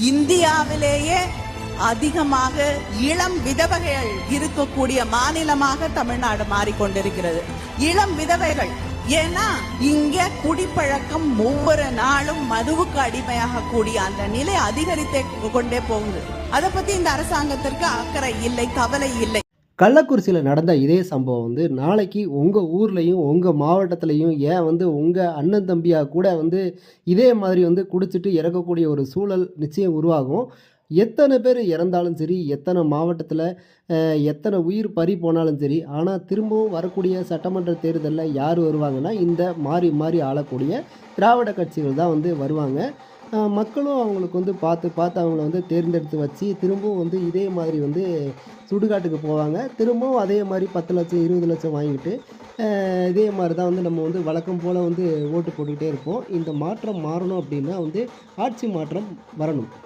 இந்தியாவிலேயே அதிகமாக இளம் விதவைகள் இருக்கக்கூடிய மாநிலமாக தமிழ்நாடு மாறிக்கொண்டிருக்கிறது. இளம் விதவைகள். ஏன்னா இங்க குடிப்பழக்கம் ஒவ்வொரு நாளும் மதுவுக்கு அடிமையாக கூடிய அந்த நிலை அதிகரித்தே கொண்டே போகுது. அதை பத்தி இந்த அரசாங்கத்திற்கு அக்கறை இல்லை கவலை இல்லை. கள்ளக்குறிச்சியில் நடந்த இதே சம்பவம் வந்து நாளைக்கு உங்கள் ஊர்லேயும் உங்கள் மாவட்டத்துலேயும் ஏன் வந்து உங்கள் அண்ணன் தம்பியாக கூட வந்து இதே மாதிரி வந்து குடிச்சிட்டு இறக்கக்கூடிய ஒரு சூழல் நிச்சயம் உருவாகும். எத்தனை பேர் இறந்தாலும் சரி எத்தனை மாவட்டத்தில் எத்தனை உயிர் பறி போனாலும் சரி ஆனால் திரும்பவும் வரக்கூடிய சட்டமன்ற தேர்தலில் யார் வருவாங்கன்னா இந்த மாறி மாறி ஆளக்கூடிய திராவிட கட்சிகள் தான் வந்து வருவாங்க. மக்களும் அவங்களுக்கு வந்து பார்த்து பார்த்து அவங்கள வந்து தேர்ந்தெடுத்து வச்சு திரும்பவும் வந்து இதே மாதிரி வந்து சுடுகாட்டுக்கு போவாங்க. திரும்பவும் அதே மாதிரி பத்து லட்சம் இருபது லட்சம் வாங்கிட்டு இதே மாதிரி தான் வந்து நம்ம வந்து வழக்கம் போல் வந்து ஓட்டு போட்டுக்கிட்டே இருப்போம். இந்த மாற்றம் மாறணும் அப்படின்னா வந்து ஆட்சி மாற்றம் வரணும்.